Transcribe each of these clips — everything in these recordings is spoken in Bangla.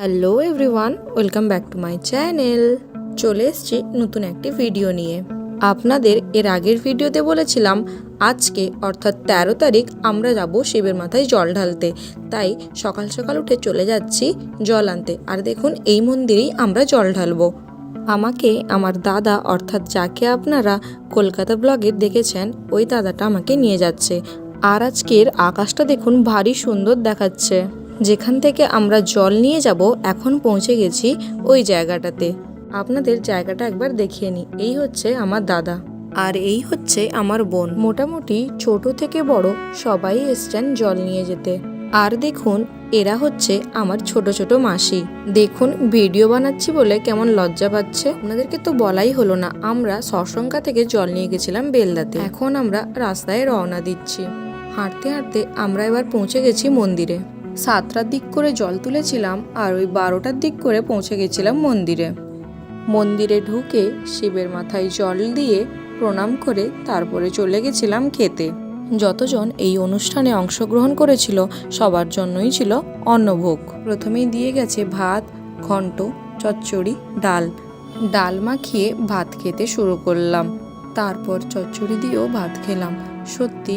Hello everyone welcome back to my channel চলে এসছি নতুন একটি ভিডিও নিয়ে। আপনাদের এর আগের ভিডিওতে বলেছিলাম, আজকে অর্থাৎ তেরো তারিখ আমরা যাব শিবের মাথায় জল ঢালতে। তাই সকাল সকাল উঠে চলে যাচ্ছি জল আনতে। আর দেখুন, এই মন্দিরেই আমরা জল ঢালবো। আমাকে, আমার দাদা, অর্থাৎ যাকে আপনারা কলকাতা ব্লগের দেখেছেন, ওই দাদাটা আমাকে নিয়ে যাচ্ছে। আর আজকের আকাশটা দেখুন, ভারী সুন্দর দেখাচ্ছে। যেখান থেকে আমরা জল নিয়ে যাব, এখন পৌঁছে গেছি ওই জায়গাটাতে। আপনাদের জায়গাটা একবার দেখিয়ে নিই। এই হচ্ছে আমার দাদা। আর এই হচ্ছে আমার বোন। মোটামুটি ছোট থেকে বড় সবাই এসছেন জল নিয়ে যেতে। আর দেখুন, এরা হচ্ছে আমার ছোট ছোট মাসি। দেখুন, ভিডিও বানাচ্ছি বলে কেমন লজ্জা পাচ্ছে। আপনাদেরকে তো বলাই হলো না, আমরা সরসঙ্কা থেকে জল নিয়ে গেছিলাম বেলদাতে। এখন আমরা রাস্তায় রওনা দিচ্ছি। হাঁটতে হাঁটতে আমরা এবার পৌঁছে গেছি মন্দিরে। সাতটার দিক করে জল তুলেছিলাম আর ওই বারোটার দিক করে পৌঁছে গেছিলাম মন্দিরে। মন্দিরে ঢুকে শিবের মাথায় জল দিয়ে প্রণাম করে তারপরে চলে গেছিলাম খেতে। যতজন এই অনুষ্ঠানে অংশগ্রহণ করেছিল, সবার জন্যই ছিল অন্নভোগ। প্রথমেই দিয়ে গেছে ভাত, ঘন্ট, চচ্চড়ি, ডাল। ডাল মাখিয়ে ভাত খেতে শুরু করলাম। তারপর চচ্চড়ি দিয়েও ভাত খেলাম। সত্যি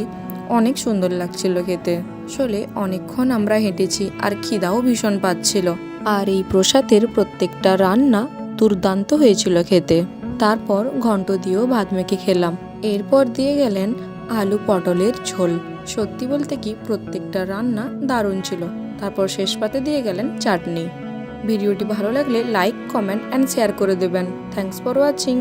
অনেক সুন্দর লাগছিল খেতে। আসলে অনেকক্ষণ আমরা হেঁটেছি আর খিদাও ভীষণ পাচ্ছিল। আর এই প্রসাদের প্রত্যেকটা রান্না দুর্দান্ত হয়েছিল খেতে। তারপর ঘন্ট দিয়েও ভাত মেখে খেলাম। এরপর দিয়ে গেলেন আলু পটলের ঝোল। সত্যি বলতে কি, প্রত্যেকটা রান্না দারুণ ছিল। তারপর শেষ পাতে দিয়ে গেলেন চাটনি। ভিডিওটি ভালো লাগলে লাইক, কমেন্ট অ্যান্ড শেয়ার করে দেবেন। Thanks for watching.